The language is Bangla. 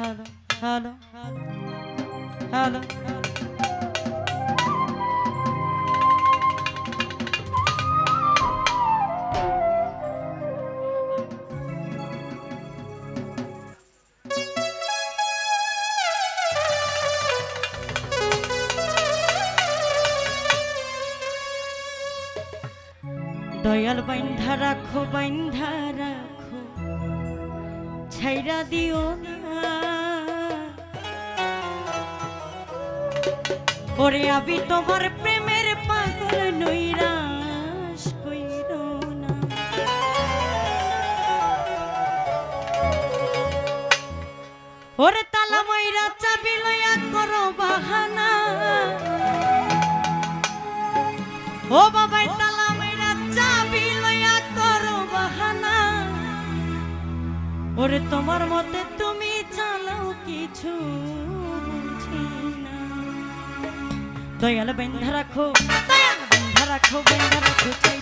হ্যালো হ্যালো হ্যালো দয়াল বাইন্ধা রাখো বাইন্ধা রাখো ছাইরা দিও না। ওরে আমি তোমার প্রেমের পাগল নৈরাশ কইর না। ওরে তালা ময়রা চাবি লইয়া করো বাহানা। ও বাবাই, তালা ময়রা চাবি লইয়া করো বাহানা। ওরে তোমার মতে তুমি চালাও কিছু বুঝি দয়াল বেন্ধা রাখো। বেন্ধা রাখো বেন্ধা রাখো চাই